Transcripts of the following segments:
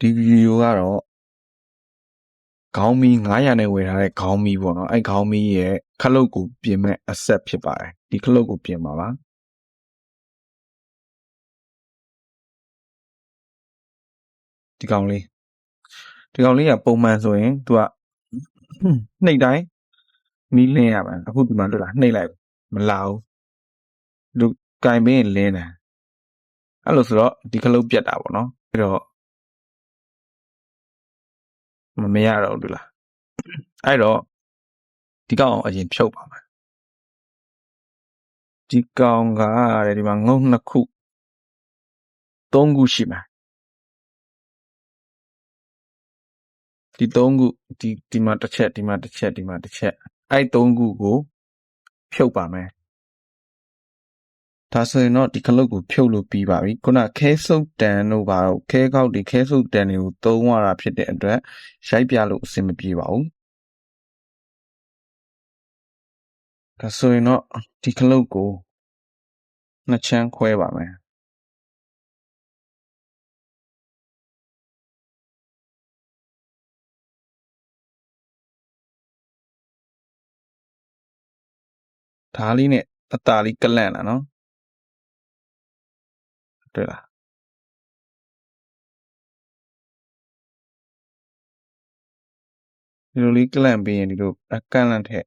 ဒီဗီဒီယိုကတော့ခေါင်းမီး900နဲ့ဝယ်ထားတဲ့ခေါင်းမီးပေါ့နော်အဲ့ခေါင်းမီးရဲ့ခလုတ်ကိုပြင်မဲ့အဆက်ဖြစ်ပါတယ်ဒီခလုတ်ကိုပြင်ပါပါဒီကောင်လေးဒီကောင်လေးကပုံမှန်ဆိုရင်သူကနှိပ်တိုင်းမီးလင်းရမှာအခုဒီမှာတွေ့လားနှိပ်လိုက်မလာဘူးသူကင်ပင်းလင်းတယ်အဲ့လိုဆိုတော့ဒီခလုတ်ပြတ်တာပေါ့နော်အဲ့တော့ မမရတော့ဘူးတွေ့လားအဲ့တော့ဒီကောင်အောင်အရင်ဖြုတ်ပါမယ်ဒီကောင်ကတဲ့ဒီမှာငုံနှစ်ခုသုံးခုရှိမှာဒီသုံးခုဒီဒီမှာတစ်ချက်ဒီမှာတစ်ချက်ဒီမှာတစ်ချက်အဲ့သုံးခုကိုဖြုတ်ပါမယ် ဒါဆိုရင်တော့ဒီခလုတ်ကိုဖြုတ်လို့ပြီးပါပြီခုနခဲဆုပ်တန်တို့ပါတော့ခဲကောက်ဒီခဲဆုပ်တန်တွေကိုသုံးရတာဖြစ်တဲ့အတွက်ရိုက်ပြလို့အဆင်မပြေပါဘူးဒါဆိုရင်တော့ဒီခလုတ်ကိုနှစ်ချမ်းခွဲပါမယ်ဓားလေးနဲ့အตาလေးကလန့်လာနော် တွေ့လားဒီလိုလေးကလန့်ပြီးရင်ဒီလိုအကန့်လန့်ထက်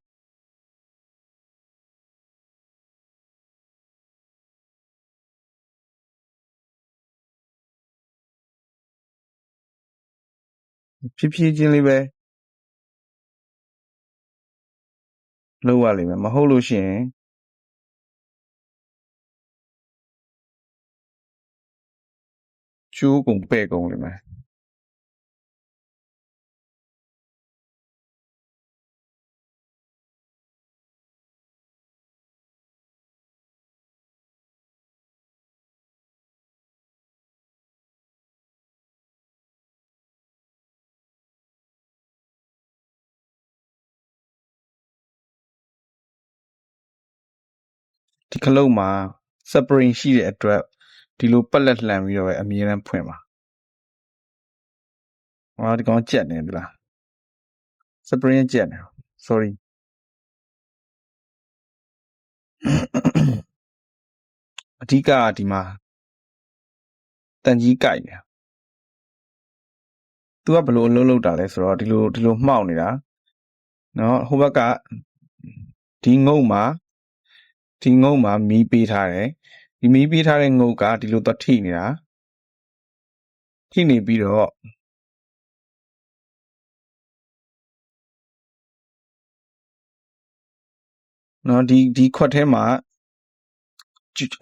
ဖြည်းဖြည်းချင်းလေးပဲလုပ်ရလိမ့်မယ်မဟုတ်လို့ရှိရင် ကျိုးကုန်ပဲ့ကုန်လိမ့်မယ်ဒီခလုတ်မှာ spring ရှိတဲ့အတွက် ဒီလိုပက်လက်လှန်ပြီးတော့ပဲအမြဲတမ်းဖွင့်ပါဟောဒီကောင်ကြက်နေပြီလား spring ကြက်နေ sorry အဓိကကဒီမှာတန်ကြီးကြိုက်နေသူကဘယ်လိုအလုပ်လုပ်တာလဲဆိုတော့ဒီလိုဒီလိုမှောက်နေတာနော်ဟိုဘက်ကဒီငုတ်မှာဒီငုတ်မှာမီးပေးထားတယ် ဒီမီးပေးထားတဲ့ငုတ်ကဒီလိုတော့ထိနေတာထိနေပြီးတော့နော်ဒီဒီခွက်ထဲမှာ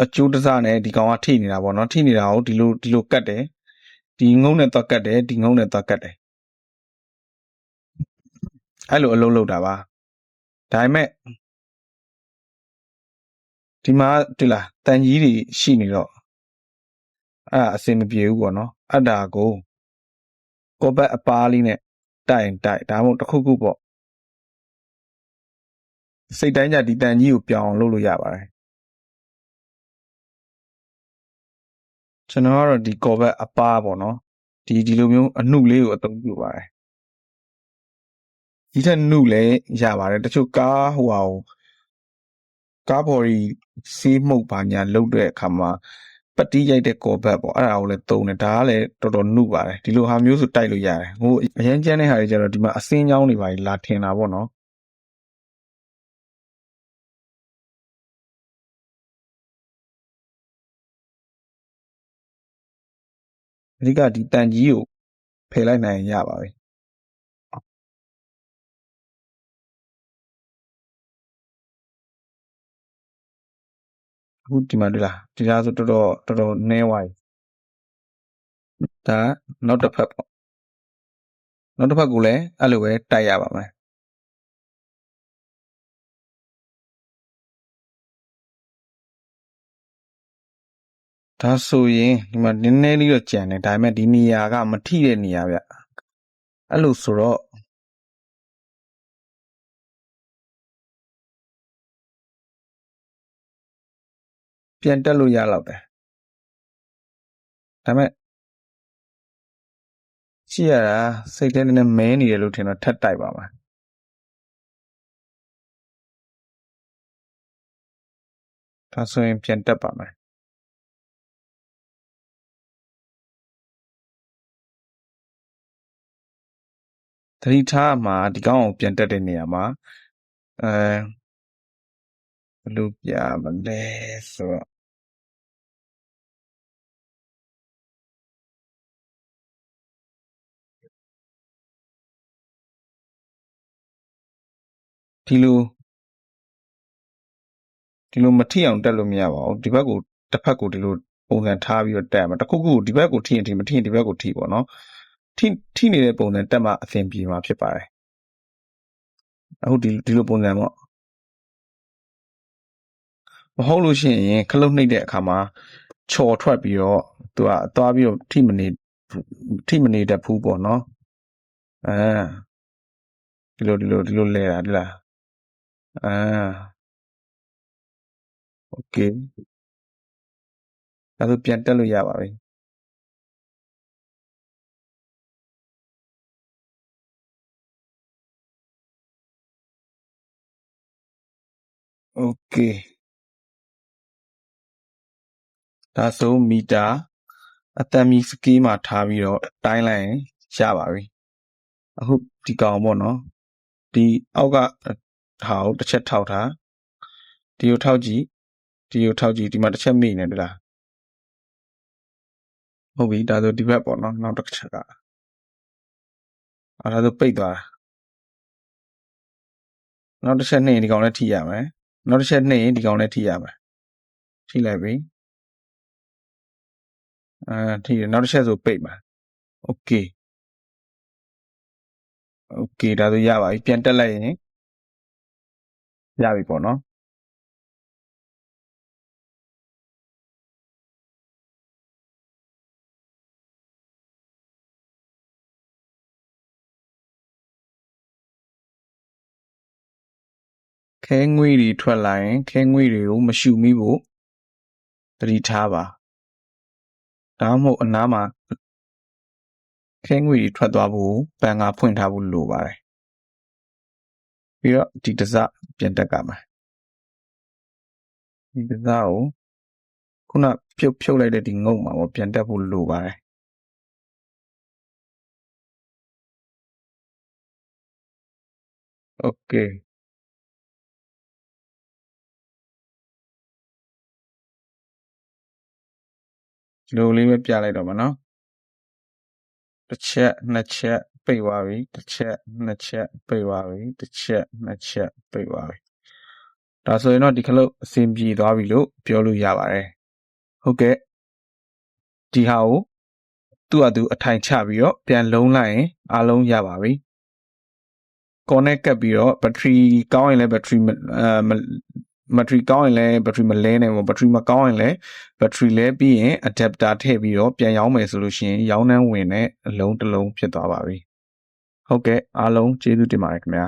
အကျိုးတစားနဲ့ဒီကောင်ကထိနေတာပေါ့နော်ထိနေတာကိုဒီလိုဒီလိုကတ်တယ်ဒီငုံနဲ့တော့ကတ်တယ်ဒီငုံနဲ့တော့ကတ်တယ်အဲ့လိုအလုပ်လုပ်တာပါဒါပေမဲ့ ဒီမှာတွေ့လားတန်ကြီးတွေရှိနေတော့အဲ့ဒါအဆင်မပြေဘူးပေါ့နော်အဲ့ဒါကိုကောဘက်အပားလေးနဲ့တိုင်တိုင်ဒါမှမဟုတ်တစ်ခုခုပေါ့စိတ်တိုင်းကြဒီတန်ကြီးကိုပြောင်းအောင်လုပ်လို့ရပါတယ်ကျွန်တော်ကတော့ဒီကောဘက်အပားပေါ့နော်ဒီဒီလိုမျိုးအနှုတ်လေးကိုအသုံးပြုပါတယ်ဒီထက်နှုတ်လည်းရပါတယ်တချို့ကားဟိုဟာကို ကားဘော်ဒီစေးမှုတ်ပါညာလုတ်တဲ့အခါမှာပတိရိုက်တဲ့ကော်ဘက်ပေါ့အဲ့ဒါကိုလည်းတုံးတယ်ဒါကလည်းတော်တော်နှုတ်ပါတယ်ဒီလိုဟာမျိုးဆိုတိုက်လို့ရတယ်ဟိုအရင်ကျန်းတဲ့ဟာတွေကျတော့ဒီမှာအစင်းချောင်းတွေပါလာထင်တာပေါ့နော်အဓိကဒီတန်ကြီးကိုဖယ်လိုက်နိုင်ရင်ရပါပြီ အခုဒီမှာတွေ့လားဒီလားဆိုတော်တော်တော်တော်နှဲဝိုင်းဒါနောက်တစ်ဖက်ပေါ့နောက်တစ်ဖက်ကိုလည်းအဲ့လိုပဲတိုက်ရပါမယ်ဒါဆိုရင်ဒီမှာနည်းနည်းလေးတော့ကြံတယ်ဒါပေမဲ့ဒီနေရာကမထိတဲ့နေရာဗျအဲ့လိုဆိုတော့ ပြန်တက်လို့ရတော့တယ်ဒါပေမဲ့ကြည့်ရတာစိတ်ထဲနည်းနည်းမဲနေတယ်လို့ထင်တော့ထပ်တိုက်ပါမယ်ဒါဆိုရင်ပြန်တက်ပါမယ်သတိထားမှာဒီကောင်းအောင်ပြန်တက်တဲ့နေရာမှာအဲဘ ယ်လိုပြမလဲဆိုတော့ဒီလိုဒီလိုမထိအောင်တက်လို့မရပါဘူးဒီဘက်ကိုတစ်ဖက်ကိုဒီလိုပုံစံထားပြီးတော့တက်ရမှာတစ်ခုခုဒီဘက်ကိုထိရင်ထိမထိရင်ဒီဘက်ကိုထိပေါ့နော်ထိထိနေတဲ့ပုံစံတက်မှအဆင်ပြေမှာဖြစ်ပါတယ်အခုဒီဒီလိုပုံစံပေါ့ မဟုတ်လို့ရှိရင်ခလုတ်နှိပ်တဲ့အခါမှာချော်ထွက်ပြီးတော့သူကသွားပြီးတော့ထိမနေထိမနေတတ်ဘူးပေါ့နော်အဲဒီလိုဒီလိုဒီလိုလဲတာဒီလားအာโอเคဒါဆိုပြန်တက်လို့ရပါပြီโอเค ဒါဆိုမီတာအတန်မီစကီးမှာထားပြီးတော့တိုင်းလိုက်ရင်ရပါပြီအခုဒီကောင်ပေါ့နော်ဒီအောက်ကဟာကိုတစ်ချက်ထောက်ထားဒီကိုထောက်ကြည့်ဒီကိုထောက်ကြည့်ဒီမှာတစ်ချက်မိနေတယ်လားဟုတ်ပြီဒါဆိုဒီဘက်ပေါ့နော်နောက်တစ်ချက်ကအဲ့ဒါဆိုပိတ်သွားတာနောက်တစ်ချက်နှိမ့်ရင်ဒီကောင်လည်းထိရမယ်နောက်တစ်ချက်နှိမ့်ရင်ဒီကောင်လည်းထိရမယ်ထိလိုက်ပြီ အာထိတယ်နောက်တစ်ချက်ဆိုပိတ်မှာโอเคโอเคဒါဆိုရပါပြီပြန်တက်လိုက်ရင်ရပြီပေါ့နော်ခဲငွေတွေထွက်လာရင်ခဲငွေတွေကိုမရှူမိဖို့သတိထားပါ ဒါမှမဟုတ်အနားမှာခဲငွေတွေထွက်သွားဖို့ပန်ငါဖွင့်ထားဖို့လိုပါတယ်ပြီးတော့ဒီတစပြန်တက်ကမယ်ဒီတစကိုခုနဖြုတ်ဖြုတ်လိုက်တဲ့ဒီငုံမှာပေါ့ပြန်တက်ဖို့လိုပါတယ်โอเค လိုလေးပဲပြလိုက်တော့မှာနော်တစ်ချက်နှစ်ချက်ပိတ်သွားပြီတစ်ချက်နှစ်ချက်ပိတ်သွားပြီတစ်ချက်နှစ်ချက်ပိတ်သွားပြီဒါဆိုရင်တော့ဒီခလုတ်အဆင်ပြေသွားပြီလို့ပြောလို့ရပါတယ်ဟုတ်ကဲ့ဒီဟာကိုသူ့အတူအထိုင်ချပြီးတော့ပြန်လုံးလိုက်ရင်အားလုံးရပါပြီ connect ကပ်ပြီးတော့ battery ကောင်းရင်လည်း battery အဲ ဘက်ထရီကောင်းရင်လည်းဘက်ထရီမလဲနိုင်ဘူးဘက်ထရီမကောင်းရင်လည်းဘက်ထရီလဲပြီးရင် adapter ထည့်ပြီးတော့ပြန်ရောင်းမယ်ဆိုလို့ရှိရင်ရောင်းနှန်းဝင်တဲ့အလုံးတစ်လုံးဖြစ်သွားပါပြီဟုတ်ကဲ့အားလုံးကျေးဇူးတင်ပါတယ်ခင်ဗျာ